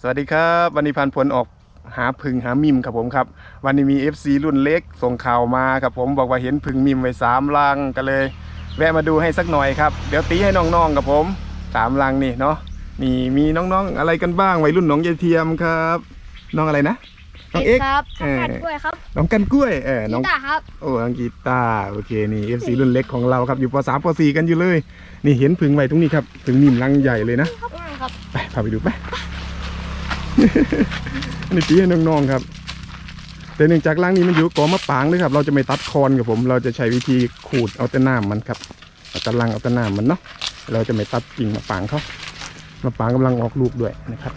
สวัสดีครับวันนี้พันผลออกหาพึ่งหามิมครับผมครับ วันนี้มี FC รุ่นเล็กส่งข่าวมาครับผมบอกว่าเห็นพึ่งมิมไว้สามลังก็เลย แวะมาดูให้สักหน่อยครับเดี๋ยวตีให้น้องๆกับผมสามลังนี่เนาะนี่มีน้องๆอะไรกันบ้างวัยรุ่นหนองยายเทียมครับ น้องอะไรนะน้องเอ็กซ์ครับเออขัดด้วยครับน้องกันกล้วยเออน้องกีตาร์ครับโอ้น้องกีตาร์โอเคนี่ FC รุ่นเล็กของเราครับอยู่ป .3 ป .4 กันอยู่เลย นี่เห็นพึ่งไว้ตรงนี้ครับพึ่งมิมลังใหญ่เลยนะครับไปพาไปดูไป นี่ตีให้น้องๆครับ แต่เนื่องจากร่างนี้มันอยู่กอมะปางเลยครับ เราจะไม่ตัดคอนกับผม เราจะใช้วิธีขูดเอาแต่น้ำมันครับเอาแต่รังเอาแต่น้ำมันเนาะ เราจะไม่ตัดกิ่งมะปางเขามะปางกำลังออกลูกด้วยนะครับ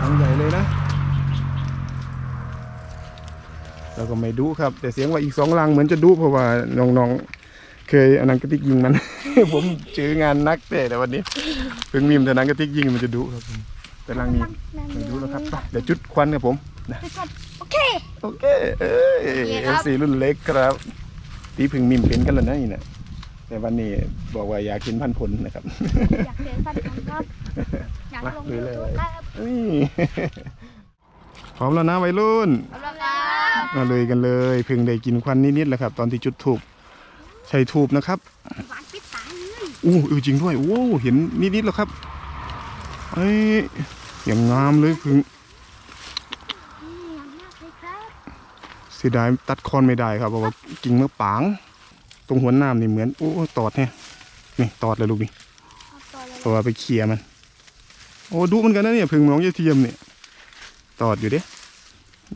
รังใหญ่เลยนะเราก็ไม่ดูครับ แต่เสียงว่าอีกสองรังเหมือนจะดูเพราะว่าน้องๆ เคยเอานังกระติกยิงมัน ผมเจองานนักแต่แต่วันนี้เพิ่งมีมแต่นังกระติกยิงมันจะดุครับผมแต่รังนี้ไม่ดูแล้วครับไปเดี๋ยวจุดควันครับผมนะโอเคโอเคเอ้ยโอเคเอครับฟซีรุ่นเล็กครับตีพึ่งมิมเป็นกันแล้วนะนี่นะแต่วันนี้บอกว่าอยากกินพันผลนะครับ อยากเรียนพันธุ์ครับอยากลงมาลุยเลยยูทูบครับนี่พร้อมแล้วนะวัยรุ่นเอาละครับมาเลยกันเลยเพิ่งได้กินควันนิดๆแหละครับ ตอนที่จุดถูก ใช้ถูกนะครับหวานปิดตาเลยอู้เออจริงด้วยโอ้เห็นนิดๆแล้วครับเอ้ยอย่างงามเลยพึ่งนี่ยังมากเลยครับเสียดายตัดคอนไม่ได้ครับเพราะว่ากิ่งมะปาง ตรงหัวน้ำนี่เหมือนโอ้ตอดแฮะนี่ตอดเลยลูกนี่เอาต่อเลยเพราะว่าไปเคลียร์มัน โอ้ดุเหมือนกันนะเนี่ยพึ่งน้องยายเทียมเนี่ยตอดอยู่เด้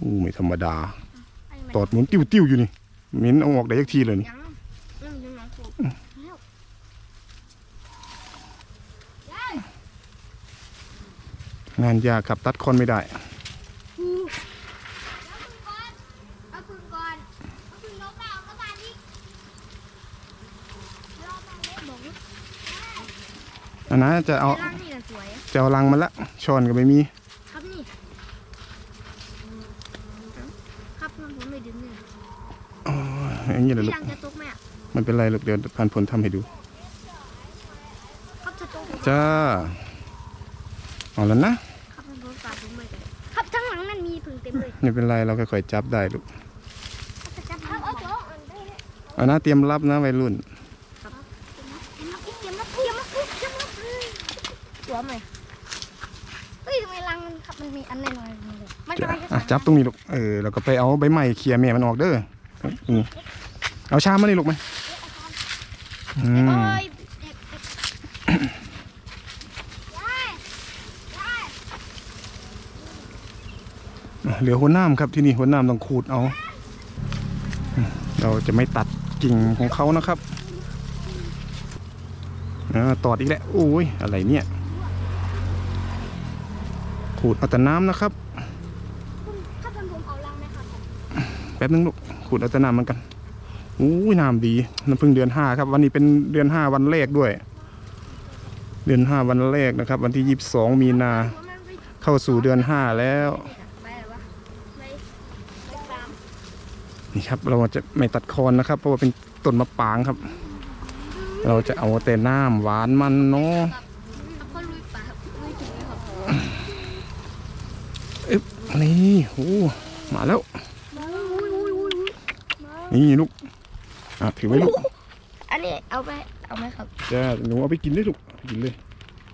อู้ไม่ธรรมดาไอ้แม่ตอดหมุนติ้วๆอยู่นี่เหม็นเอาออกได้ยักทีเลยนี่ ยังอืมยังน้องถูกแล้ว งานยากครับตัดคนไม่ได้อาพึ่งก่อนนกแล้นจะเอาจะเอาลังมันละชอนก็ไม่มี ครับนี่ ครับมันผมไม่ดึงเลยอ๋ออย่างนี้แหละพี่ลูกมันเป็นไรลูกเดี๋ยวพันผลทำให้ดู ครับจะตกจ้า เอาแล้วนะครับมันโดนปากผมเลยครับทั้งหลังนั่นมีผึ่งเต็มเลยไม่เป็นไรเราค่อยๆจับได้ลูกจะจับครับเอาตัวอันได้เลยเอานะเตรียมรับนะวัยรุ่นครับเตรียมรับเตรียมรับเตรียมรับเตรียมรับตัวไหมเฮ้ยทำไมรังมันครับมันมีอันน้อยๆนี่เลยมันจะไปอะจับตรงนี้ลูกเออแล้วก็ไปเอาใบไม้เคลียร์แม่มันออกเด้ออืมเอาชามมานี่ลูกไหมอืโอ้มยเด็กยายยาย เหลือหัวหน้ามครับที่นี่หัวหน้ามต้องขูดเอา เราจะไม่ตัดกิ่งของเขานะครับตอดอีกแล้วโอ้ยอะไรเนี่ย ขูดเอาแต่น้ำนะครับคุณถ้านผมเอารังไหมครับแป๊บนึงลูกขูดเอาแต่น้ำเหมันกันอู้ยน้ำดีน้ำพึ่งเดือนห้าครับ วันนี้เป็นเดือนห้าวันแรกด้วย เดือนห้าวันแรกนะครับ วันที่ยี่สิบสองมีนาเข้าสู่เดือนห้าแล้ว ไปอะไรวะไปไปตาม นี่ครับ เราจะไม่ตัดคอนนะครับ เพราะว่าเป็นต้นมะปางครับ เราจะเอาแต่น้ำหวานมันเนาะแล้วก็ลุยป่าครับลุยถึงเลยครับอึ๊บนี่โอ้มาแล้วอุ้ยอุ้ยอุ้ยอุ้ยมานี่ลูกอะถือไว้ลูก อันนี้เอาไปเอาไหมครับจะหนูเอาไปกินเลยลูกเอาไปกินเลย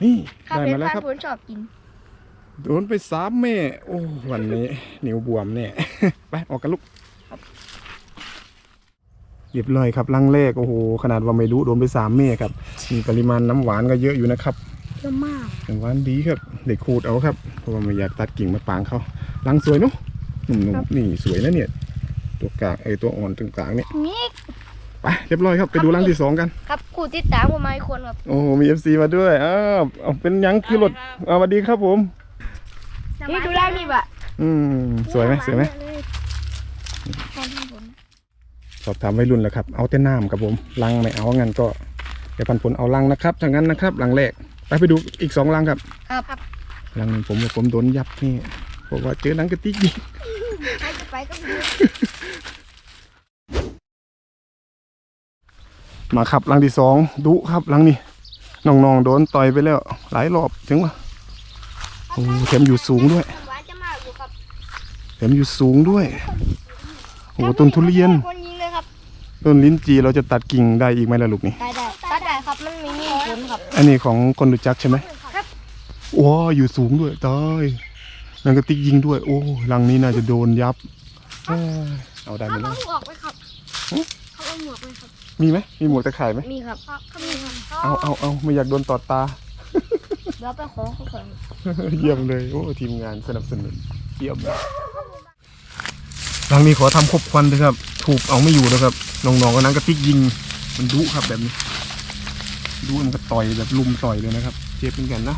นี่ครับได้เป็นมาแล้วพันครับผลชอบกินโดนไปสามแม่ โอ้วันนี้นิ้วบวมเนี่ย ไปออกกันลูก เรียบร้อยครับลังแรกโอ้โหขนาดว่าไม่รู้โดนไปสามแม่ครับ มีปริมาณน้ำหวานก็เยอะอยู่นะครับเยอะมากน้ำหวานดีครับเด็กขูดเอาครับเพราะว่าไม่อยากตัดกิ่งมะปางเขาลังสวยเนาะหนุ่มๆนี่สวยนะเนี่ย ตัวกลางไอยตัวอ่อนตรงกลางเนี่ยนี่ไปเรียบร้อยครับไปดูลังที่สองกันครับครูติดตามผมมาอีกคนครับโอ้โหมีเอฟซีมาด้วยอ้าวเอาเป็นยังคือรถเอาสวัสดีครับผมนี่ดูร่างนี่บะอืมสวยไหมสวยไหมตอนที่ผม สอบถามวัยรุ่นแล้วครับ เอาแต่น้ำครับผมลังไม่เอางั้นก็เดี๋ยวปันผลเอาลังนะครับถ้างั้นนะครับลังแรกไปไปดูอีกสองลังครับครับลังหนึ่งผมผมโดนยับนี่เพราะว่าเจอหนังกระติกยิงใครจะไปก็ไปดูมาครับลังที่สองดุครับลังนี้น้องๆโดนต่อยไปแล้ว หลายรอบถึงวะโอ้แถมอยู่สูงด้วยหวานจะมากอยู่ครับแถมอยู่สูงด้วยโอ้ต้นทุเรียน ต้นลิ้นจีเราจะตัดกิ่งได้อีกไหมล่ะลูกนี่ ได้ได้ตัดได้ครับ มันมีมีผลครับ อันนี้ของคนรู้จักใช่ไหมครับว้าอยู่สูงด้วยตายนังกระติกยิงด้วย โอ้ลังนี้น่าจะโดนยับ เอ้ยเอาได้ไหมเขาล่ะเอาหมวกไปครับเขาเอาหมวกไปครับ มีไหมมีหมวกตะข่ายไหมมีครับเขามีครับเอาเอาเอาไม่อยากโดนตอดตาเดี๋ยวไปขอเขาก่อนเยี่ยมเลยโอ้ทีมงานสนับสนุนเยี่ยมเลยหลังนี้ขอทำครบควันเลยครับ ถูกเอาไม่อยู่นะครับน้องๆก็นั้นกระติกยิงมันดุครับแบบนี้ดุมันก็ต่อยแบบลุมต่อยเลยนะครับเจ็บเหมือนกันนะ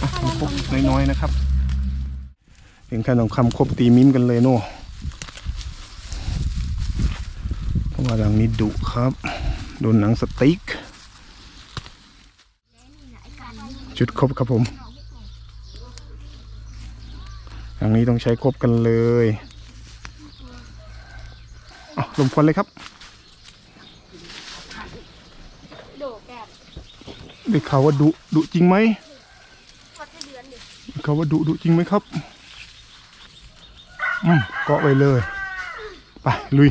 อะทำครบน้อยๆนะครับถึงขั้นองคำครบตีมิ้มกันเลยโน่เพราะว่าหลังนี้ดุครับ โดนหนังสติ๊กจุดครบครับผมทางนี้ต้องใช้ครบกันเลย เอาลมควันเลยครับโดแกบได้ข่าว่าดุดุจริงไหมเขาจะเดือนดิได้ข่าวว่าดุดุจริงไหมครับอืมเกาะไว้เลยไปลุย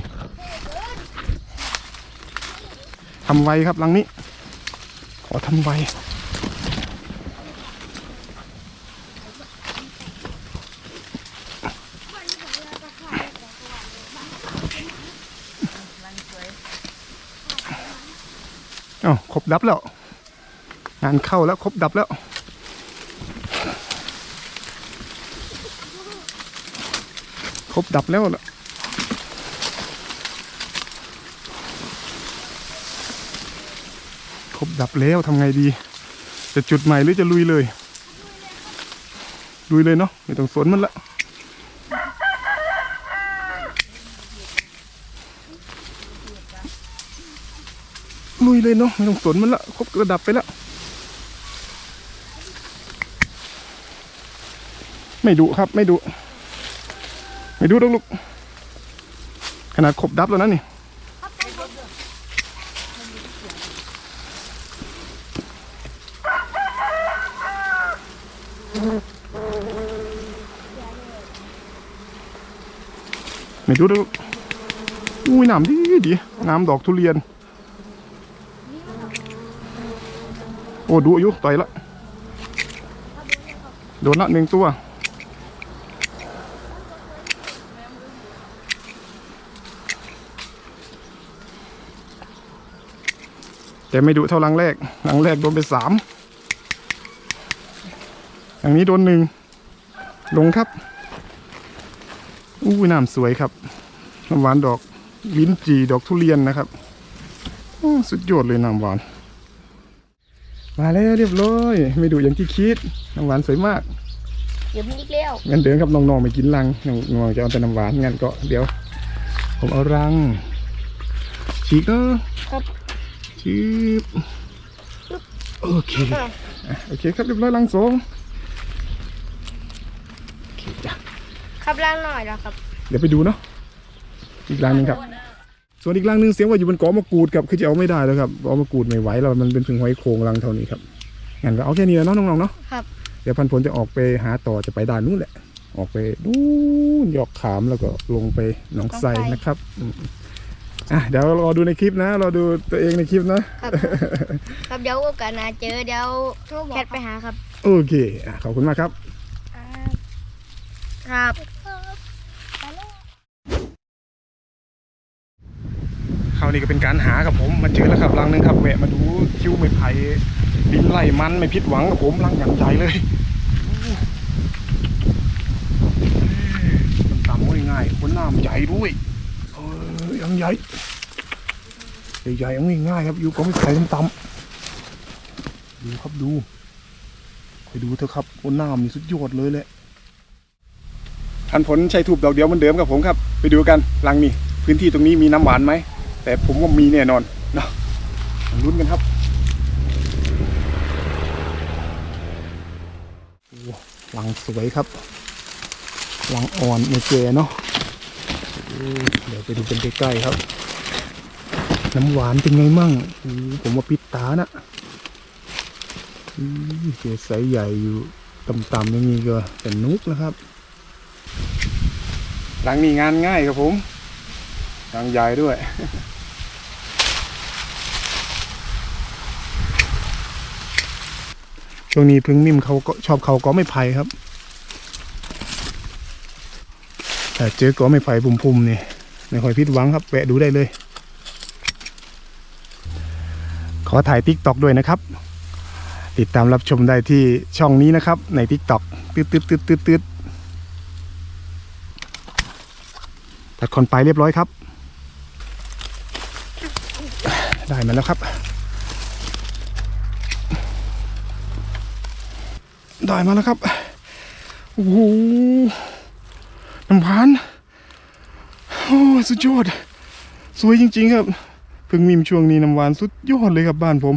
ทำไวครับหลังนี้ขอทำไว อ้าครบดับแล้ว งานเข้าแล้วครบดับแล้วครบดับแล้วล่ะครบดับแล้วทำไงดี จะจุดใหม่หรือจะลุยเลย ลุยเลยเนาะไม่ต้องสนมันละ ยเลยเนาะไม่ต้องสนมันละครบระดับไปแล้วไม่ดุครับ ไม่ดุไม่ดูดอกลูกขนาดครบดับแล้วนะนี่ไม่ดูดอกลูกอุ้ยน้ำดีดี น้ำดอกทุเรียน โอ้ดูอายุต่อยละ โดนละหนึ่งตัว แต่ไม่ดุเท่าลังแรกลังแรกโดนไปสามอย่างนี้โดนหนึ่งลงครับ อู้น้ำสวยครับน้ำหวานดอกลิ้นจีดอกทุเรียนนะครับ สุดยอดเลยน้ำหวาน มาแล้วเรียบร้อย ไม่ดุอย่างที่คิดน้ำหวานสวยมากเดี๋ยวมีอีกแล้วงั้นเดินครับน้องๆไปกินรังน้องๆจะเอาแต่น้ำหวานงั้นก็เดี๋ยว ผมเอารังฉีกเนาะครับชีบโอเคอะโอเคครับเรียบร้อยลังสองโอเคจ้ะครับล้างหน่อยแล้วครับ เดี๋ยวไปดูเนาะอีกรังหนึ่งครับ ส่วนอีกรังหนึ่งเสียงว่าอยู่บนกอมะกรูดครับคือจะเอาไม่ได้แล้วครับกอมะกรูดไม่ไหวแล้วมันเป็นถึงหอยโขงรังเท่านี้ครับงั้นก็เอาแค่นี้แล้วเนาะน้องๆเนาะครับเดี๋ยวพันผลจะออกไปหาต่อจะไปด่านนู้นแหละ ออกไปดูนยอกขามแล้วก็ลงไปหนองไทรนะครับอืมอะเดี๋ยวรอดูในคลิปนะรอดูตัวเองในคลิปนะครับครับเดี๋ยวโอกาสหน้าเจอเดี๋ยวแคทไปหาครับ โอเคอะขอบคุณมากครับ ครับ คราวนี้ก็เป็นการหาครับผมมาเจอแล้วครับรังหนึงครับแวะมาดูคิ้วไม่ไผ่ดินไล่มันไม่ผิดหวังกับผมรังอย่างใหญ่เลยมันต่ำไม่ง่ายๆคนน้ำใหญ่ด้วยเออยังใหญ่ใหญ่ๆยังง่ายครับอยู่ก็ไม่ไผ่ต่ำๆดูครับดูไปดูเถอะครับคนน้ำนี่สุดยอดเลยแหละพันผลใช้ถูกดอกเดียวเหมือนเดิมครับผมครับ ไปดูกันรังนี้พื้นที่ตรงนี้มีน้ำหวานไหม แต่ผมว่ามีแน่นอนเนาะลุ้นกันครับหลังสวยครับ หลังอ่อนไม่แก่เนาะเดี๋ยวไปดูกันใกล้ๆครับ น้ำหวานเป็นไงมั่ง ผมว่าปิดตานะเจอไซส์ใหญ่อยู่ต่ำๆอย่างนี้ก็เป็นนุกนะครับ หลังนี้งานง่ายครับผม หลังใหญ่ด้วยช่วงนี้พึ่งนิ่มเขาก็ชอบเขาก็ไม่ไผ่ครับ แต่เจอก็ไม่ไผ่พุ่มๆนี่ไม่ค่อยผิดหวังครับแวะดูได้เลย ขอถ่ายติ๊กตอกด้วยนะครับ ติดตามรับชมได้ที่ช่องนี้นะครับ ในติ๊กตอกตืดตืดตืดตืดตืดตัดคนไปเรียบร้อยครับ ได้มาแล้วครับ ได้มาแล้วครับ โอ้โหน้ำพาน โอ้สุดยอด สวยจริง ๆ ครับ เพิ่งมีมช่วงนี้น้ำหวานสุดยอดเลยครับบ้านผม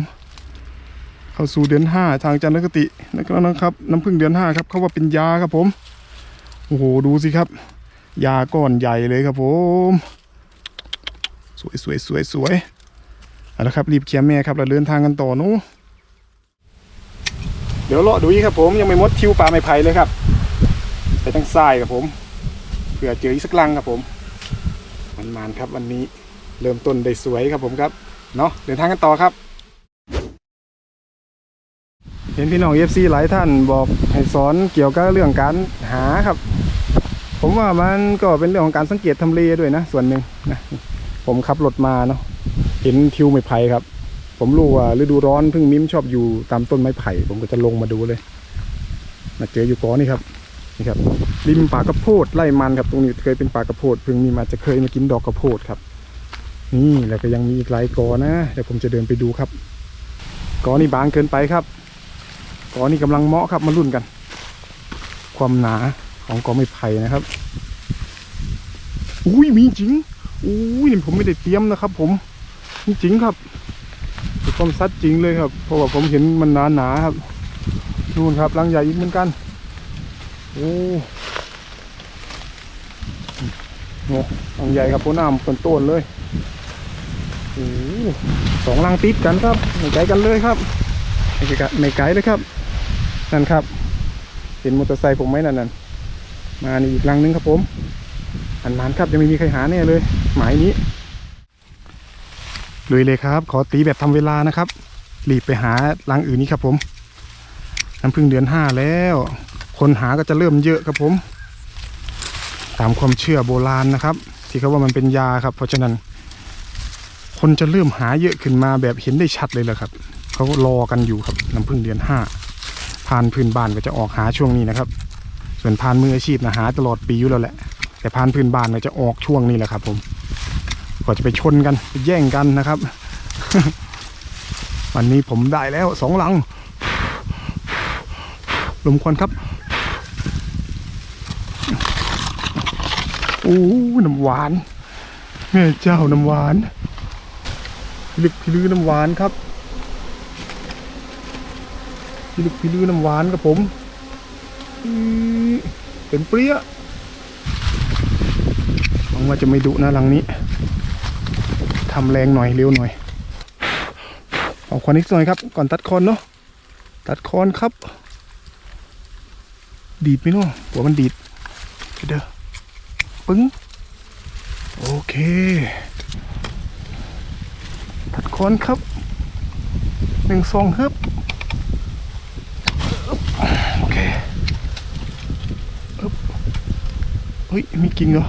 เข้าสู่เดือนห้าทางจันทรคตินะครับ น้ำพึ่งเดือนห้าครับ เขาว่าเป็นยาครับผม โอ้โห ดูสิครับ ยาก้อนใหญ่เลยครับผม สวยสวยสวยสวย เอาละครับรีบเคลียร์แม่ครับเราเดินทางกันต่อนู้เดี๋ยวเลาะดูอีกครับผมยังไม่มดทิวปลาไม้ไผ่เลยครับไปทางซ้ายครับผมเผื่อเจออีกสักลังครับผมมันมานครับวันนี้เริ่มต้นได้สวยครับผมครับเนาะเดินทางกันต่อครับ เห็นพี่น้องเอฟซีหลายท่านบอกให้สอนเกี่ยวกับเรื่องการหาครับ ผมว่ามันก็เป็นเรื่องของการสังเกตทำเลด้วยนะ ส่วนหนึ่งนะผมขับรถมาเนาะ เห็นทิวไม้ไผ่ครับ ผมรู้ว่าฤดูร้อนพึ่งมิ้มชอบอยู่ตามต้นไม้ไผ่ ผมก็จะลงมาดูเลยมาเจออยู่ก้อนนี่ครับนี่ครับริมป่ากระโพดไร่มันครับตรงนี้เคยเป็นป่ากระโพดพึ่งมิ้มอาจจะเคยมากินดอกกระโพดครับ นี่แล้วก็ยังมีอีกหลายกอนะเดี๋ยวผมจะเดินไปดูครับกอนี่บางเกินไปครับกอนี่กำลังเหมาะครับมารุ่นกัน ความหนาของกอไม้ไผ่นะครับอุ้ยมีจริงอุ้ยผมไม่ได้เตรียมนะครับ ผม จริงครับเป็นความซัดจริงเลยครับ เพราะว่าผมเห็นมันหนาหนาครับนู่นครับรังใหญ่อีกเหมือนกัน โอ้โหรังใหญ่ครับโพน้ำต้นต้นเลยโอ้สองรังติดกันครับไม่ไกลกันเลยครับไม่ไกลไม่ไกลเลยครับ นั่นครับ เห็นมอเตอร์ไซค์ผมไหมนั่นนั่นมานี่อีกรังนึงครับผมอันนั้นครับยังไม่มีใครหาแน่เลย หมายนี้ ลุยเลยครับ ขอตีแบบทำเวลานะครับรีบไปหารังอื่นนี้ครับผม น้ำพึ่งเดือนห้าแล้ว คนหาก็จะเริ่มเยอะครับผม ตามความเชื่อโบราณนะครับ ที่เขาว่ามันเป็นยาครับ เพราะฉะนั้น คนจะเริ่มหาเยอะขึ้นมาแบบเห็นได้ชัดเลยแหละครับเขารอกันอยู่ครับน้ำพึ่งเดือนห้าพานพื้นบ้านก็จะออกหาช่วงนี้นะครับ ส่วนพานมืออาชีพนะหาตลอดปีอยู่แล้วแหละ แต่พานพื้นบ้านก็จะออกช่วงนี้แหละครับ ผม ก็จะไปชนกันไปแย่งกันนะครับ วันนี้ผมได้แล้วสองลัง ลมควันครับโอ้น้ำหวานแม่เจ้าน้ำหวานพิลึกพิลือน้ำหวานครับพิลึกพิลือน้ำหวานครับผมเป็นเปรี้ยหวังว่าจะไม่ดุนะลังนี้ ทำแรงหน่อยเร็วหน่อยเอาควันนิดหน่อยครับ ก่อนตัดคอนเนาะตัดคอนครับ ดีดไหมเนาะหัวมันดีดเด้อปึ้งโอเค ตัดคอนครับหนึ่งสองฮึบโอเคอึ๊บเฮ้ยมีกิ่งเหรอ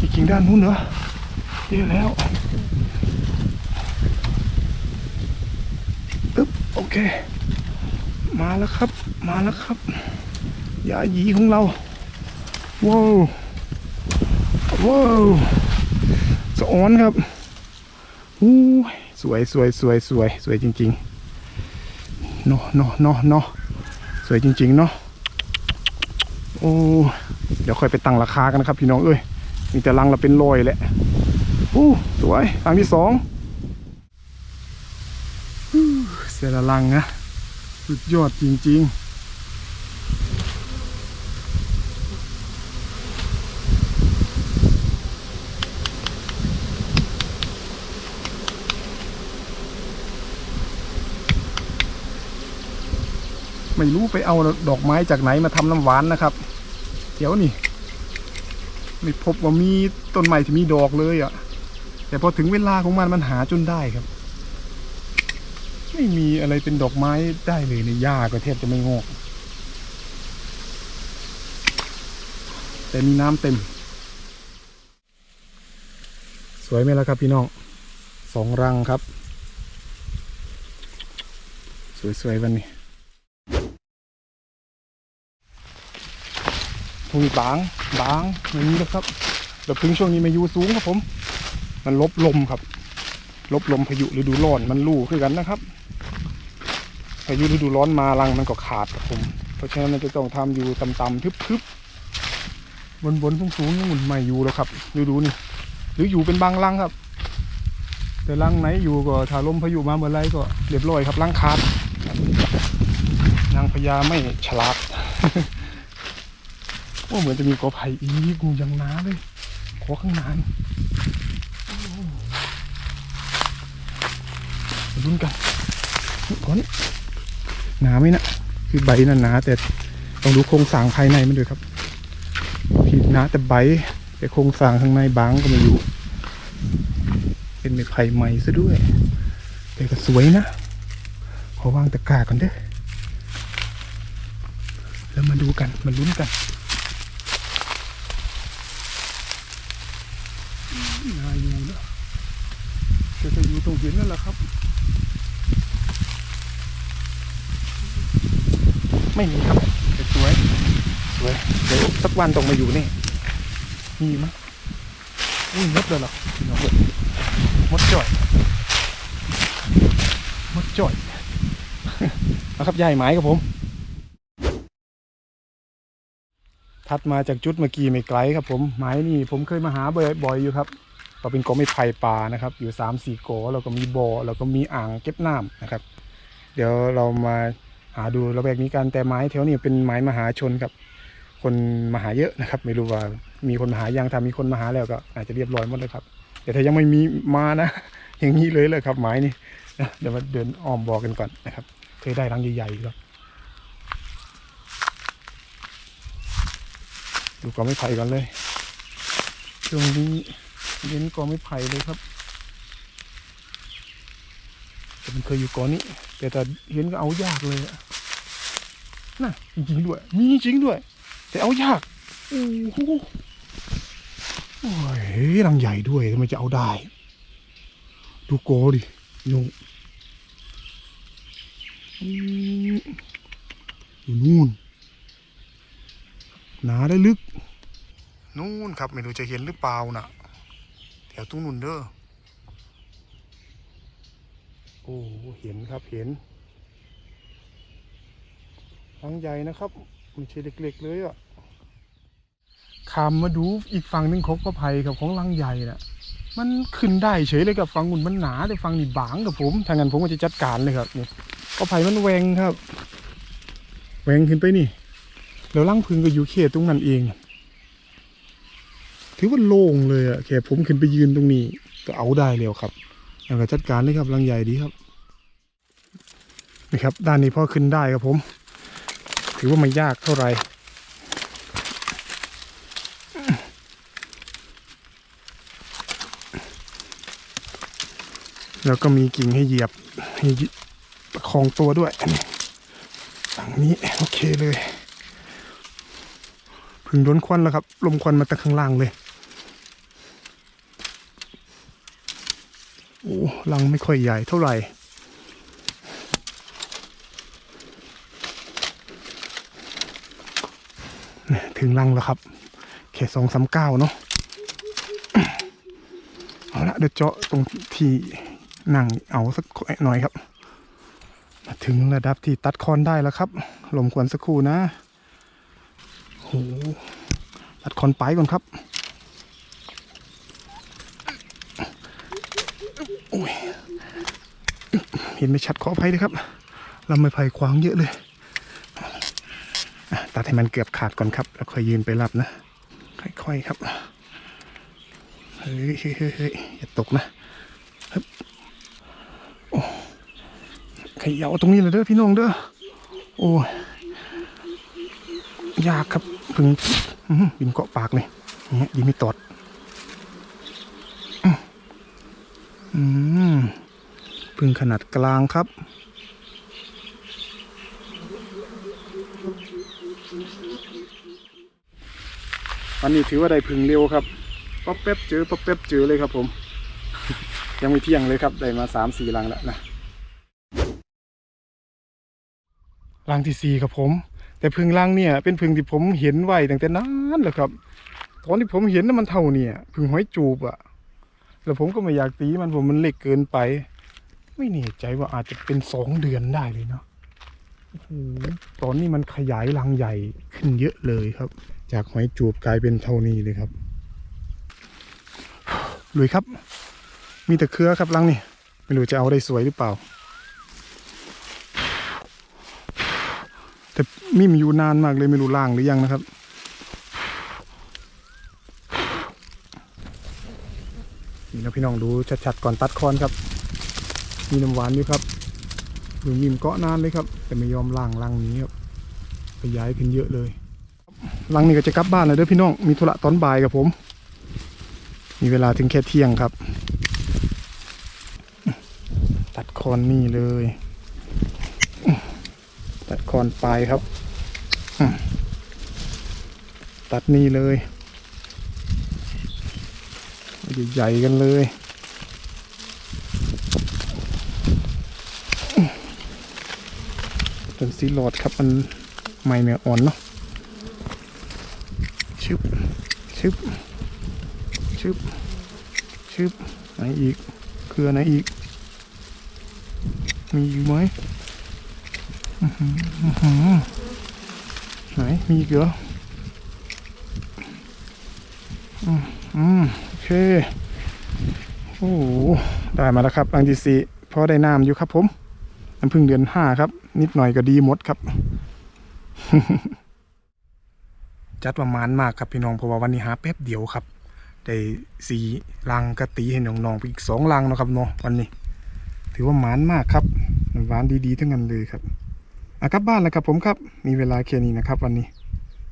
มีกิ่งด้านนู้นเหรอ เยอะแล้วปึ๊บโอเค มาแล้วครับ มาแล้วครับยาหยีของเราว้าวว้าวสะออนครับอู้สวยสวยสวยสวยสวยจริงๆเนาะเนาะเนาะเนาะสวยจริงๆเนาะโอ้เดี๋ยวค่อยไปตั้งราคากันนะครับพี่น้องเอ้ยมีแต่รังเราเป็นรอยแหละ อู้สวยรังที่สองเสยละลังนะสุดยอดจริง ๆไม่รู้ไปเอาดอกไม้จากไหนมาทำน้ำหวานนะครับ เดี๋ยวนี่ ไม่พบว่ามีต้นไม้ที่มีดอกเลยอะ่ะ แต่พอถึงเวลาของมันมันหาจนได้ครับ ไม่มีอะไรเป็นดอกไม้ได้เลยในหญ้าก็แทบจะไม่งอกแต่มีน้ำเต็ม สวยไหมล่ะครับพี่น้องสองรังครับ สวยๆวันนี้พุงบางบางอย่างนี้นะครับเดี๋ยวพึ่งช่วงนี้มาอยู่สูงครับผม มันลบลมครับ ลบลมพายุฤดูร้อนมันลู่คือกันนะครับพายุฤดูร้อนมารังมันก็ขาดครับผม เพราะฉะนั้นจะต้องทำอยู่ต่ำๆทึบๆบนๆสูงๆนี่มันไม่อยู่แล้วครับดูดูๆนี่หรืออยู่เป็นบางรังครับ แต่รังไหนอยู่ก็ถ้าลมพายุมาเมื่อไรก็เรียบร้อยครับรังขาดนางพญาไม่ฉลาดโอ้เหมือนจะมีกอไผ่อีกงูยังหนาเลยขอข้างน้านโอ้มา ลุ้นกันก่อนหนาไหมนะคือใบน่ะหนาแต่ต้องดูโครงสร้างภายในมันด้วยครับที่หนาแต่ใบแต่โครงสร้างข้างในบางก็ไม่อยู่ เป็นไม้ไผ่ใหม่ซะด้วย แต่ก็สวยนะขอวางตะกร้าก่อนเด้อแล้วมาดูกันมาลุ้นกันน่าอยู่นะจะจะอยู่ตรงเห็นนั่นแหละครับ ไม่มีครับสวยสวยเดี๋ยวสักวันต้องมาอยู่นี่มีมั้ยอุ้ยมดเลยหรอพี่น้องมดจ่อยมดจ่อยนะครับยายไม้ครับผมถัดมาจากจุดเมื่อกี้ไม่ไกลครับผมไม้นี่ผมเคยมาหาบ่อยบ่อยอยู่ครับก็เป็นกอไม้ไผ่ป่านะครับ อยู่สามสี่กอแล้วก็มีบ่อแล้วก็มีอ่างเก็บน้ำนะครับ เดี๋ยวเรามา หาดูระแวกนี้กันแต่ไม้แถวนี้เป็นไม้มหาชนครับ คนมาหาเยอะนะครับ ไม่รู้ว่ามีคนมาหายังถ้ามีคนมาหาแล้วก็อาจจะเรียบร้อยหมดเลยครับ แต่ถ้ายังไม่มีมานะ อย่างนี้เลยเลยครับไม้นี่เดี๋ยวมาเดินอ้อมบอกกันก่อนนะครับ เคยได้รังใหญ่ๆครับดูกอไม้ไผ่กันเลยช่วงนี้เย็นกอไม้ไผ่เลยครับแต่ มันเคยอยู่กอนี้ แต่ถ้าเห็นก็เอายากเลยอะน่ะจริงๆด้วย มีจริงด้วย แต่เอายากโอ้โหโอ้ยรังใหญ่ด้วยทำไมจะเอาได้ ดูโกดิยุงอืมอยู่นู่น หนาได้ลึก นู่นครับ ไม่รู้จะเห็นหรือเปล่านะแถวตุ้งนุ่นเด้อ โอ้เห็นครับเห็นรังใหญ่นะครับไม่ใช่เล็กๆเลยอะขามมาดูอีกฝั่งหนึ่งของกระไผ่ครับของรังใหญ่น่ะ มันขึ้นได้เฉยเลยกับฝั่งอุ่นมันหนาแต่ฝั่งนี่บางกับผมถ้างนั้นผมก็จะจัดการเลยครับนี่กระไผ่มันแหวงครับแหวงขึ้นไปนี่ แล้วรังพึ่งก็อยู่เขตตรงนั้นเอง ถือว่าโล่งเลยอะแค่ผมขึ้นไปยืนตรงนี้ ก็เอาได้แล้วครับ แล้วก็จัดการเลยครับรังใหญ่ดีครับนี่ครับ ด้านนี้พอขึ้นได้ครับผม ถือว่าไม่ยากเท่าไหร่แล้วก็มีกิ่งให้เหยียบให้ประคองตัวด้วยฝั่งนี้โอเคเลย พึ่งโดนควันแล้วครับ ลมควันมาตั้งข้างล่างเลย โอ้ลังไม่ค่อยใหญ่เท่าไหร่ ถึงลังแล้วครับแค่สองสามเก้าเนาะเอาละเดี๋ยวเจาะตรงที่นั่งเอาสักหน่อยครับ มาถึงระดับที่ตัดคอนได้แล้วครับลมควนสักครู่นะโหตัดคอนไปก่อนครับ อ้ยเห็นไม่ชัดขออภัยเลยครับลำไม้ไผ่ขวางเยอะเลยตัดให้มันเกือบขาดก่อนครับ แล้วค่อยยืนไปรับนะ ค่อยๆครับ เฮ้ยเฮ้ยอย่าตกนะโอ้ขย่าตรงนี้เลยเด้อพี่น้องเด้อ โอ้ยยากครับพึ่งบินเกาะปากเลยเนี่ยดีไม่ตอดอื้อ อืมพึ่งขนาดกลางครับ วันนี้ถือว่าได้พึ่งเร็วครับป๊อปแป๊บเจอป๊อปแป๊บเจอเลยครับผม ยังไม่เที่ยงเลยครับ ได้มาสามสี่ลังแล้วนะลังที่สี่ครับผม แต่พึ่งลังเนี่ย เป็นพึ่งที่ผมเห็นไว้ตั้งแต่นานแล้วครับ ตอนที่ผมเห็นน่ะมันเท่าเนี่ยพึ่งหอยจูบอะ แล้วผมก็ไม่อยากตีมันผมมันเล็กเกินไป ไม่แน่ใจว่าอาจจะเป็นสองเดือนได้เลยเนาะโอ้โหตอนนี้มันขยายรังใหญ่ขึ้นเยอะเลยครับ จากหอยจูบกลายเป็นเท่านี้เลยครับลุยครับ มีแต่เครือครับรังนี่ไม่รู้จะเอาได้สวยหรือเปล่า แต่มิมอยู่นานมากเลยไม่รู้ล่างหรือยังนะครับ นี่นะพี่น้องดูชัดๆก่อนตัดคอนครับ มีน้ำหวานอยู่ครับดูมิมเกาะนานเลยครับ แต่ไม่ยอมล่างรังนี้ครับขยายขึ้นเยอะเลยรังนี้ก็จะกลับบ้านแล้วเด้อพี่น้องมีธุระตอนบ่ายกับผม มีเวลาถึงแค่เที่ยงครับ ตัดคอนนี่เลย ตัดคอนปลายครับ ตัดนี่เลย ใหญ่ๆกันเลย เป็นซีโรดครับมันไม่เนื้ออ่อนเนาะชึบชึบชึบชึบไหนอีกเครือไหนอีก มีอยู่ไหมอื้อหืออื้อหือไหนมีอีกเหรออืมอืม เค โอ้โหได้มาแล้วครับอังจีซีพอได้น้ำอยู่ครับผมน้ำพึ่งเดือนห้าครับ นิดหน่อยก็ดีหมดครับ จัดประมาณมากครับพี่น้องเพราะว่าวันนี้หาแป๊บเดียวครับได้สีลังกะตีให้น้องๆไปอีกสองลังนะครับเนาะวันนี้ ถือว่าหมานมากครับหวานดีๆทั้งนั้นเลยครับอะกลับบ้านแล้วครับผมครับ มีเวลาแค่นี้นะครับ วันนี้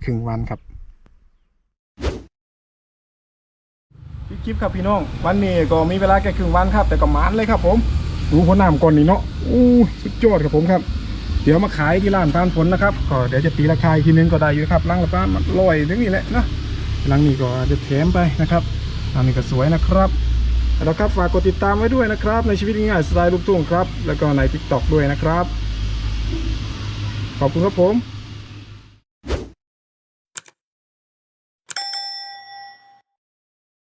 ครึ่งวันครับพี่ คลิปครับพี่น้อง วันนี้ก็มีเวลาแค่ครึ่งวันครับ แต่ก็มานเลยครับผมดูหัวหน้ำก่อนนี่เนาะอู้สุดยอดครับผมครับ เดี๋ยวมาขายที่ร้านพานผลนะครับก็เดี๋ยวจะตีราคาอีกทีนึงก็ได้อยู่ครับลังละประมาณร้อยถึงนี่แหละนะลังนี้ก็จะแถมไปนะครับอันนี้ก็สวยนะครับแล้วครับฝากกดติดตามไว้ด้วยนะครับ ในชีวิตง่ายสไตล์ลูกทุ่งครับ แล้วก็ใน TikTok ด้วยนะครับ ขอบคุณครับผม